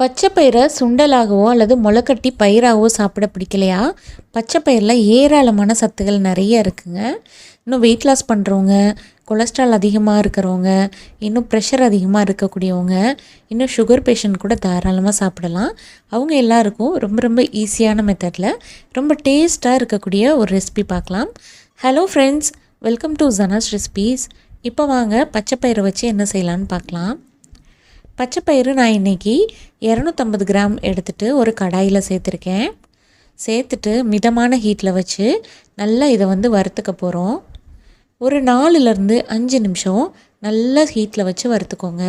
பச்சை பயிரை சுண்டலாகவோ அல்லது முளைக்கட்டி பயிராகவோ சாப்பிட பிடிக்கலையா? பச்சை பயிரில் ஏராளமான சத்துகள் நிறைய இருக்குங்க. இன்னும் வெயிட் லாஸ் பண்ணுறவங்க கொலஸ்ட்ரால் அதிகமாக இருக்கிறவங்க இன்னும் ப்ரெஷர் அதிகமாக இருக்கக்கூடியவங்க இன்னும் சுகர் பேஷண்ட் கூட தாராளமாக சாப்பிடலாம். அவங்க எல்லாருக்கும் ரொம்ப ரொம்ப ஈஸியான மெத்தடில் ரொம்ப டேஸ்ட்டாக இருக்கக்கூடிய ஒரு ரெசிபி பார்க்கலாம். Hello friends welcome to Jana's recipes இப்போ வாங்க பச்சை பயிரை வச்சு என்ன செய்யலான்னு பார்க்கலாம். பச்சைப்பயிறு நான் இன்றைக்கி இரநூத்தம்பது கிராம் எடுத்துகிட்டு ஒரு கடாயில் சேர்த்துருக்கேன். சேர்த்துட்டு மிதமான ஹீட்டில் வச்சு நல்லா இதை வந்து வறுத்துக்க போகிறோம் ஒரு நாலுலேருந்து அஞ்சு நிமிஷம் நல்ல ஹீட்டில் வச்சு வறுத்துக்கோங்க.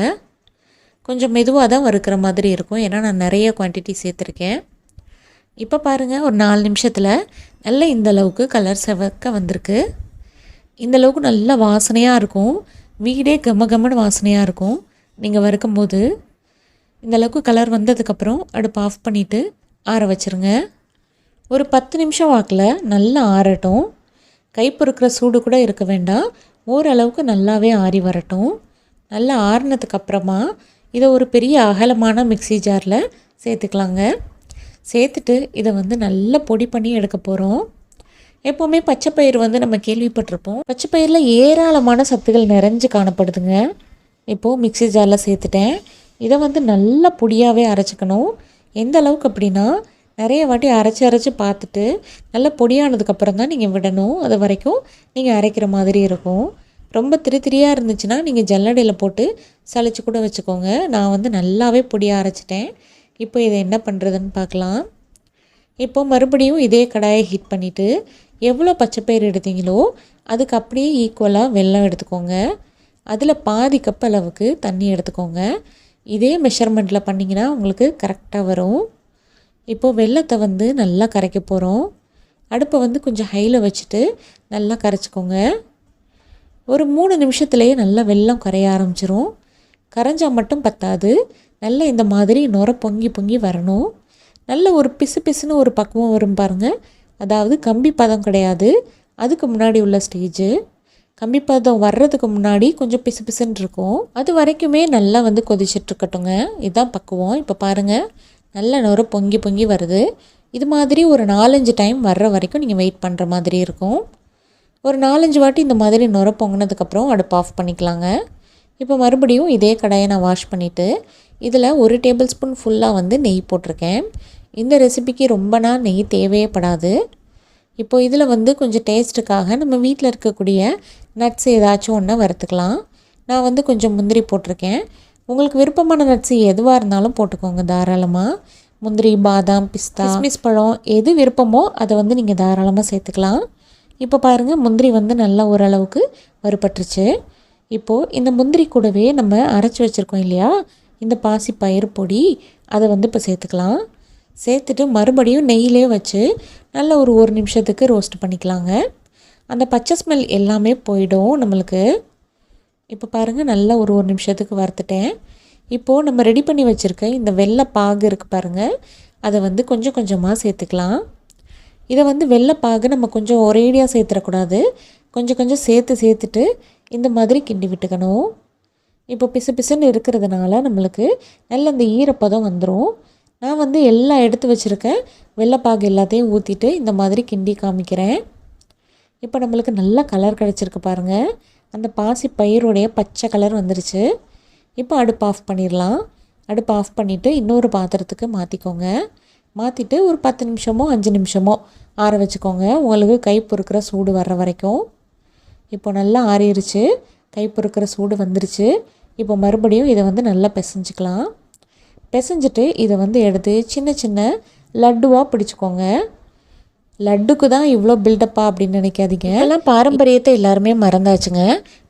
கொஞ்சம் மெதுவாக தான் வறுக்கிற மாதிரி இருக்கும். ஏன்னா நான் நிறைய குவான்டிட்டி சேர்த்துருக்கேன். இப்போ பாருங்கள் ஒரு நாலு நிமிஷத்தில் நல்ல இந்த அளவுக்கு கலர் செவக்க வந்திருக்கு. இந்த அளவுக்கு நல்ல வாசனையாக இருக்கும். வீடே கம கமன்னு வாசனையாக இருக்கும். நீங்கள் வறுக்கும்போது இந்த அளவுக்கு கலர் வந்ததுக்கப்புறம் அடுப்பு ஆஃப் பண்ணிவிட்டு ஆற வச்சுருங்க. ஒரு பத்து நிமிஷம் வாக்கில் நல்லா ஆறட்டும். கை பொறுக்கிற சூடு கூட இருக்க வேண்டாம். ஓரளவுக்கு நல்லாவே ஆறி வரட்டும். நல்லா ஆறினதுக்கப்புறமா இதை ஒரு பெரிய அகலமான மிக்ஸி ஜாரில் சேர்த்துக்கலாங்க. சேர்த்துட்டு இதை வந்து நல்லா பொடி பண்ணி எடுக்க போகிறோம் எப்போவுமே பச்சைப்பயிர் வந்து நம்ம கேள்விப்பட்டிருப்போம். பச்சை பயிரில் ஏராளமான சத்துகள் நிறைஞ்சு காணப்படுதுங்க. இப்போது மிக்ஸி ஜாரில் சேர்த்துட்டேன். இதை வந்து நல்லா பொடியாகவே அரைச்சிக்கணும். எந்த அளவுக்கு அப்படின்னா நிறைய வாட்டி அரைச்சி அரைச்சி பார்த்துட்டு நல்லா பொடியானதுக்கப்புறம் தான் நீங்கள் விடணும். அது வரைக்கும் நீங்கள் அரைக்கிற மாதிரி இருக்கும். ரொம்ப திரி திரியாக இருந்துச்சுன்னா நீங்கள் ஜல்லடையில் போட்டு சளிச்சு கூட வச்சுக்கோங்க. நான் வந்து நல்லாவே பொடியாக அரைச்சிட்டேன். இப்போ இதை என்ன பண்ணுறதுன்னு பார்க்கலாம். இப்போ மறுபடியும் இதே கடாயை ஹீட் பண்ணிவிட்டு எவ்வளோ பச்சைப்பயிறு எடுத்தீங்களோ அதுக்கு அப்படியே ஈக்குவலாக வெல்லம் எடுத்துக்கோங்க. அதில் பாதி கப் அளவுக்கு தண்ணி எடுத்துக்கோங்க. இதே மெஷர்மெண்ட்டில் பண்ணிங்கன்னா உங்களுக்கு கரெக்டாக வரும். இப்போது வெள்ளத்தை வந்து நல்லா கரைக்க போகிறோம் அடுப்பை வந்து கொஞ்சம் ஹையில் வச்சுட்டு நல்லா கரைச்சிக்கோங்க. ஒரு மூணு நிமிஷத்துலேயே நல்லா வெள்ளம் கரைய ஆரம்பிச்சிரும். கரைஞ்சால் மட்டும் பத்தாது. நல்லா இந்த மாதிரி நுர பொங்கி பொங்கி வரணும். நல்ல ஒரு பிசு பிசுன்னு ஒரு பக்குவம் வரும் பாருங்கள் அதாவது கம்பி பதம் கிடையாது. அதுக்கு முன்னாடி உள்ள ஸ்டேஜு கம்பி பதம் வர்றதுக்கு முன்னாடி கொஞ்சம் பிசு பிசுன்னு இருக்கும். அது வரைக்குமே நல்லா வந்து கொதிச்சிட்ருக்கட்டுங்க இதுதான் பக்குவம். இப்போ பாருங்கள் நல்ல நுர பொங்கி பொங்கி வருது. இது மாதிரி ஒரு நாலஞ்சு டைம் வர்ற வரைக்கும் நீங்கள் வெயிட் பண்ணுற மாதிரி இருக்கும். ஒரு நாலஞ்சு வாட்டி இந்த மாதிரி நுர பொங்கினதுக்கப்புறம் அடுப்பு ஆஃப் பண்ணிக்கலாங்க. இப்போ மறுபடியும் இதே கடையை நான் வாஷ் பண்ணிவிட்டு இதில் ஒரு டேபிள் ஸ்பூன் ஃபுல்லாக வந்து நெய் போட்டிருக்கேன். இந்த ரெசிபிக்கு ரொம்ப நாள் நெய் தேவையே படாது. இப்போ இதில் வந்து கொஞ்சம் டேஸ்ட்டுக்காக நம்ம வீட்டில் இருக்கக்கூடிய நட்ஸ் ஏதாச்சும் ஒன்று வறுத்துக்கலாம். நான் வந்து கொஞ்சம் முந்திரி போட்டிருக்கேன். உங்களுக்கு விருப்பமான நட்ஸ் எதுவாக இருந்தாலும் போட்டுக்கோங்க தாராளமாக முந்திரி பாதாம் பிஸ்தா கிஸ்மிஸ் பழம் எது விருப்பமோ அதை வந்து நீங்கள் தாராளமாக சேர்த்துக்கலாம். இப்போ பாருங்கள் முந்திரி வந்து நல்லா ஓரளவுக்கு வறுபட்டுருச்சு. இப்போது இந்த முந்திரி கூடவே நம்ம அரைச்சி வச்சுருக்கோம் இல்லையா? இந்த பாசி பயிர் பொடி அதை வந்து இப்போ சேர்த்துக்கலாம். சேர்த்துட்டு மறுபடியும் நெய்யிலே வச்சு நல்ல ஒரு ஒரு நிமிஷத்துக்கு ரோஸ்ட் பண்ணிக்கலாங்க. அந்த பச்சை ஸ்மெல் எல்லாமே போயிடும் நம்மளுக்கு. இப்போ பாருங்கள் நல்லா ஒரு ஒரு நிமிஷத்துக்கு வறுத்துட்டேன். இப்போது நம்ம ரெடி பண்ணி வச்சுருக்க இந்த வெள்ளை பாகு இருக்குது பாருங்கள் அதை வந்து கொஞ்சம் கொஞ்சமாக சேர்த்துக்கலாம். இதை வந்து வெள்ளை பாகு நம்ம கொஞ்சம் ஒரேடியாக சேர்த்துடக்கூடாது. கொஞ்சம் கொஞ்சம் சேர்த்து சேர்த்துட்டு இந்த மாதிரி கிண்டி விட்டுக்கணும். இப்போ பிசு பிசுன்னு இருக்கிறதுனால நம்மளுக்கு நல்ல இந்த ஈரப்பதம் வந்துடும் நான் வந்து எல்லாம் எடுத்து வச்சுருக்கேன். வெள்ளைப்பாகு எல்லாத்தையும் ஊற்றிட்டு இந்த மாதிரி கிண்டி காமிக்கிறேன். இப்போ நம்மளுக்கு நல்ல கலர் கிடச்சிருக்கு பாருங்கள் அந்த பாசி பயிருடைய பச்சை கலர் வந்துருச்சு. இப்போ அடுப்பு ஆஃப் பண்ணிடலாம். அடுப்பு ஆஃப் பண்ணிவிட்டு இன்னொரு பாத்திரத்துக்கு மாற்றிக்கோங்க மாற்றிட்டு ஒரு பத்து நிமிஷமோ அஞ்சு நிமிஷமோ ஆற வச்சுக்கோங்க. உங்களுக்கு கை பொறுக்கிற சூடு வர்ற வரைக்கும். இப்போ நல்லா ஆறிடுச்சு கை பொறுக்கிற சூடு வந்துருச்சு. இப்போ மறுபடியும் இதை வந்து நல்லா பிசைஞ்சிக்கலாம். பிசைஞ்சிட்டு இதை வந்து எடுத்து சின்ன சின்ன லட்டுவாக பிடிச்சிக்கோங்க. லட்டுக்கு தான் இவ்வளோ பில்டப்பா அப்படின்னு நினைக்காதீங்க. எல்லாம் பாரம்பரியத்தை எல்லாருமே மறந்தாச்சுங்க.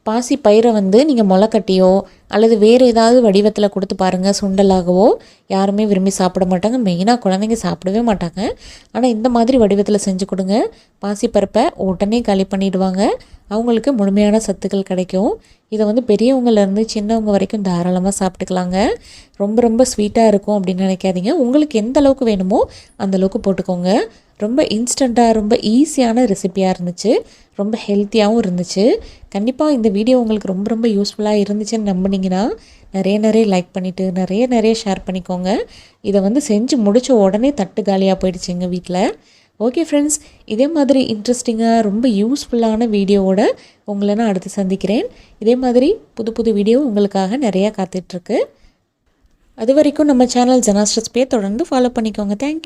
பாசி பயிரை வந்து நீங்கள் முளைக்கட்டியோ அல்லது வேறு ஏதாவது வடிவத்தில் கொடுத்து பாருங்கள் சுண்டலாகவோ யாருமே விரும்பி சாப்பிட மாட்டாங்க. மெயினாக குழந்தைங்க சாப்பிடவே மாட்டாங்க. ஆனால் இந்த மாதிரி வடிவத்தில் செஞ்சு கொடுங்க. பாசி பருப்பை உடனே களி பண்ணிவிடுவாங்க அவங்களுக்கு முழுமையான சத்துக்கள் கிடைக்கும். இதை வந்து பெரியவங்கலேருந்து சின்னவங்க வரைக்கும் தாராளமாக சாப்பிட்டுக்கலாங்க. ரொம்ப ரொம்ப ஸ்வீட்டாக இருக்கும் அப்படின்னு நினைக்காதீங்க. உங்களுக்கு எந்த அளவுக்கு வேணுமோ அந்தளவுக்கு போட்டுக்கோங்க. ரொம்ப இன்ஸ்டண்ட்டாக ரொம்ப ஈஸியான ரெசிப்பியாக இருந்துச்சு. ரொம்ப ஹெல்த்தியாகவும் இருந்துச்சு. கண்டிப்பாக இந்த வீடியோ உங்களுக்கு ரொம்ப ரொம்ப யூஸ்ஃபுல்லாக இருந்துச்சுன்னு நம்பினீங்க. பண்ணிங்கன்னா நிறைய நிறைய லைக் பண்ணிவிட்டு நிறைய நிறைய ஷேர் பண்ணிக்கோங்க. இதை வந்து செஞ்சு முடித்த உடனே தட்டு காலியாக போயிடுச்சு எங்கள் வீட்டில் ஓகே ஃப்ரெண்ட்ஸ் இதே மாதிரி இன்ட்ரெஸ்டிங்காக ரொம்ப யூஸ்ஃபுல்லான வீடியோவோட உங்களை நான் அடுத்து சந்திக்கிறேன். இதே மாதிரி புது புது வீடியோ உங்களுக்காக நிறையா காத்துட்ருக்கு அது வரைக்கும் நம்ம சேனல் ஜனாஸ்ட்ரஸ் பே தொடர்ந்து ஃபாலோ பண்ணிக்கோங்க. தேங்க்யூ